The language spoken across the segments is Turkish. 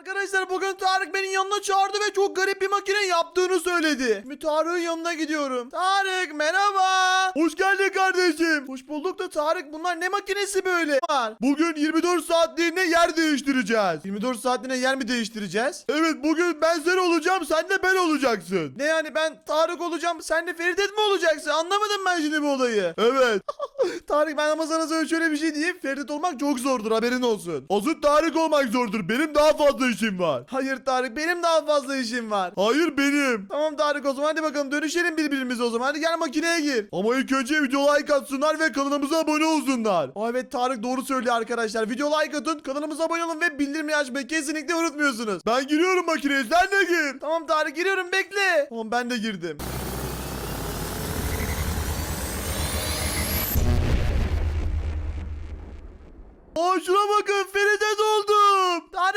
Arkadaşlar bugün Tarık beni yanına çağırdı ve çok garip bir makine yaptığını söyledi. Şimdi Tarık'ın yanına gidiyorum. Tarık merhaba. Hoş geldin kardeşim. Hoş bulduk da Tarık bunlar ne makinesi böyle var? Bugün 24 saatliğine yer değiştireceğiz. 24 saatliğine yer mi değiştireceğiz? Evet bugün ben sen olacağım sen de ben olacaksın. Ne yani ben Tarık olacağım sen de Feridet mi olacaksın? Anlamadım ben şimdi bu olayı. Evet. Tarık ben ama sana şöyle bir şey diyeyim. Ferit olmak çok zordur haberin olsun. Asıl Tarık olmak zordur. Benim daha fazla işim var. Hayır Tarık benim daha fazla işim var. Hayır benim. Tamam Tarık o zaman hadi bakalım dönüşelim birbirimize o zaman. Hadi gel makineye gir. Ama ilk önce video like atsınlar ve kanalımıza abone olsunlar. Aa, evet Tarık doğru söylüyor arkadaşlar. Video like atın kanalımıza abone olun ve bildirimleri açmayı kesinlikle unutmuyorsunuz. Ben giriyorum makineye sen de gir. Tamam Tarık giriyorum bekle. Tamam ben de girdim. Aa şuna bakın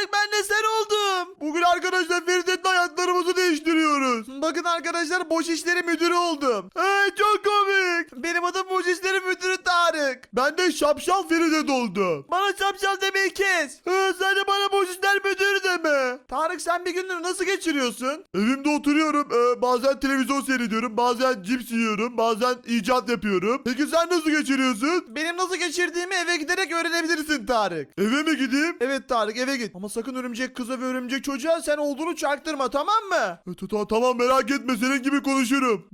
Tarık ben de sen oldum. Bugün arkadaşlar Feridet'le hayatlarımızı değiştiriyoruz. Bakın arkadaşlar boş işleri müdürü oldum. Hey çok komik. Benim adım boş işleri müdürü Tarık. Ben de şapşal Feridet oldum. Bana şapşal demeyi kes. He, sen de bana boş işler. Tarık sen bir gününü nasıl geçiriyorsun? Evimde oturuyorum. Ee, bazen televizyon seyrediyorum. Bazen cips yiyorum. Bazen icat yapıyorum. Peki sen nasıl geçiriyorsun? Benim nasıl geçirdiğimi eve giderek öğrenebilirsin Tarık. Eve mi gideyim? Evet Tarık eve git. Ama sakın örümcek kıza ve örümcek çocuğa sen olduğunu çaktırma tamam mı? tamam merak etme senin gibi konuşurum.